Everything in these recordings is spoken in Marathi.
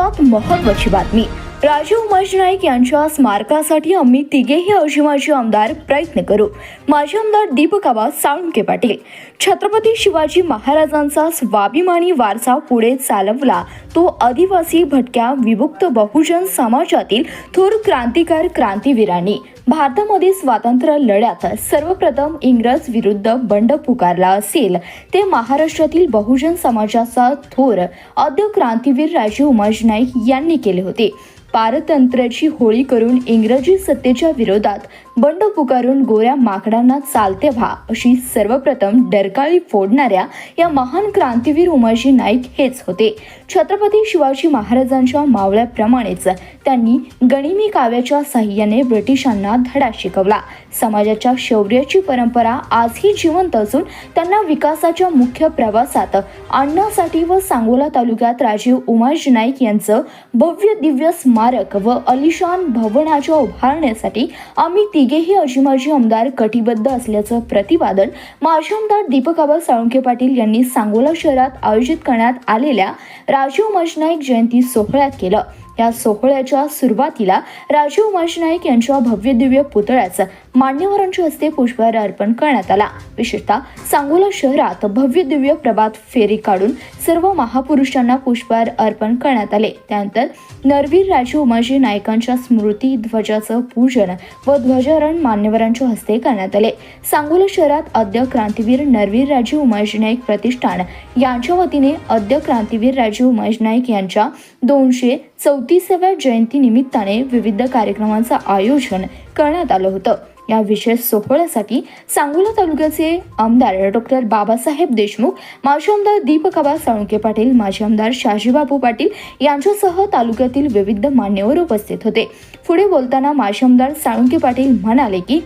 पाहुयात महत्वाची बातमी. राजीव उमेश नाईक यांच्या स्मारकासाठी आम्ही तिघेही अजिमाजी आमदार प्रयत्न करू. माजी आमदार दीपकाबा साळुंके पाटील. छत्रपती शिवाजी महाराजांचा स्वाभिमानी वारसा पुढे चालवला. तो आदिवासी भटक्या विभुक्त बहुजन समाजातील थोर क्रांतिकार क्रांतीवीरांनी. भारतामध्ये स्वातंत्र्य लढ्यात सर्वप्रथम इंग्रज विरुद्ध बंड पुकारला असेल. ते महाराष्ट्रातील बहुजन समाजाचा थोर आद्य क्रांतीवीर राजीव उमाजी नाईक यांनी केले होते. पारतंत्र्याची होळी करून इंग्रजी सत्तेच्या विरोधात बंड पुकारून गोऱ्या माकडांना चालते व्हा अशी सर्वप्रथम डरकाळी फोडणाऱ्या या महान क्रांतीवीर उमाजी नाईक हेच होते. छत्रपती शिवाजी महाराजांच्या मावळ्याप्रमाणेच त्यांनी गणिमी काव्याच्या साह्याने ब्रिटिशांना धडा शिकवला. समाजाच्या शौर्याची परंपरा आजही जिवंत असून त्यांना विकासाच्या मुख्य प्रवासात आणण्यासाठी व सांगोला तालुक्यात राजीव उमाजी नाईक यांचं भव्य दिव्य स्मारक व अलिशान भवनाच्या उभारण्यासाठी आम्ही तिघेही अजिमाजी आमदार कटिबद्ध असल्याचं प्रतिपादन माजी आमदार दीपक आबा साळुंके पाटील यांनी सांगोला शहरात आयोजित करण्यात आलेल्या राजीव उमाजी नाईक जयंती सोहळ्यात केलं. या सोहळ्याच्या सुरुवातीला राजीव उमाजी नाईक यांच्या भव्य दिव्य पुतळ्याचं मान्यवरांच्या हस्ते पुष्पहार अर्पण करण्यात आला. विशेषतः सांगोला शहरात भव्य दिव्य प्रभात फेरी काढून सर्व महापुरुषांना पुष्पहार अर्पण करण्यात आले. त्यानंतर नरवीर राजे उमाजी नायकांच्या स्मृती ध्वजाचं पूजन व ध्वजारण मान्यवरांच्या हस्ते करण्यात आले. सांगोला शहरात अद्य क्रांतीवीर नरवीर राजीव उमाजी नाईक प्रतिष्ठान यांच्या वतीने अद्य क्रांतीवीर राजीव उमाजी नाईक यांच्या दोनशे चौतीसाव्या जयंती निमित्ताने विविध कार्यक्रमांचं आयोजन करण्यात आलं होतं. या विशेष सोहळ्यासाठी सांगोला तालुक्याचे आमदार डॉक्टर बाबासाहेब देशमुख माजी आमदार दीपकबा साळुंके पाटील माजी आमदार शाजीबाबू पाटील यांच्यासह तालुक्यातील विविध मान्यवर उपस्थित होते. पुढे बोलताना माजी आमदार साळुंके पाटील म्हणाले की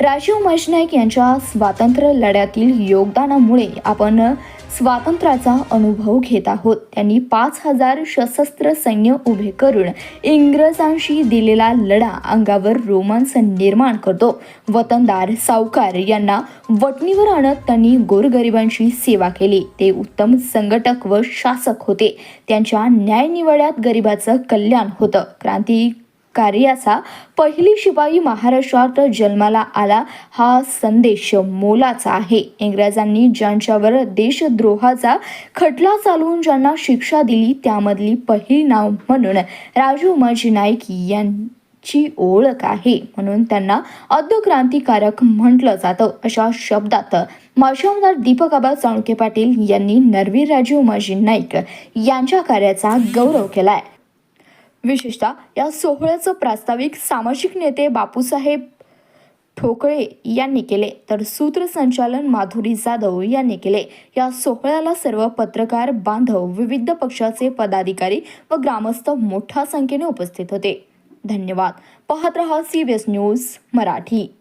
राजीव नाईक यांच्या स्वातंत्र्य लढ्यातील योगदानामुळे आपण स्वातंत्र्याचा अनुभव घेत आहोत. त्यांनी पाच हजार सशस्त्र सैन्य उभे करून इंग्रजांशी दिलेला लढा अंगावर रोमांच निर्माण करतो. वतनदार सावकार यांना वटणीवर आणत त्यांनी गोरगरिबांची सेवा केली. ते उत्तम संघटक व शासक होते. त्यांच्या न्यायनिवाड्यात गरिबाचं कल्याण होतं. क्रांती कार्याचा पहिली शिपाई महाराष्ट्रात जन्माला आला हा संदेश मोलाचा आहे. इंग्रजांनी ज्यांच्यावर देशद्रोहाचा खटला चालवून ज्यांना शिक्षा दिली त्यामधली पहिली नाव म्हणून राजू उमाजी नाईक यांची ओळख आहे. म्हणून त्यांना अद्य क्रांतिकारक म्हटलं जातं. अशा शब्दात माजी आमदार दीपक आबा चाणके पाटील यांनी नरवीर राजू उमाजी नाईक यांच्या कार्याचा गौरव केलाय. विशेषतः या सोहळ्याचं प्रास्ताविक सामाजिक नेते बापूसाहेब ठोकळे यांनी केले. तर सूत्रसंचालन माधुरी जाधव यांनी केले. या सोहळ्याला सर्व पत्रकार बांधव विविध पक्षाचे पदाधिकारी व ग्रामस्थ मोठ्या संख्येने उपस्थित होते. धन्यवाद. पाहत रहा सी न्यूज मराठी.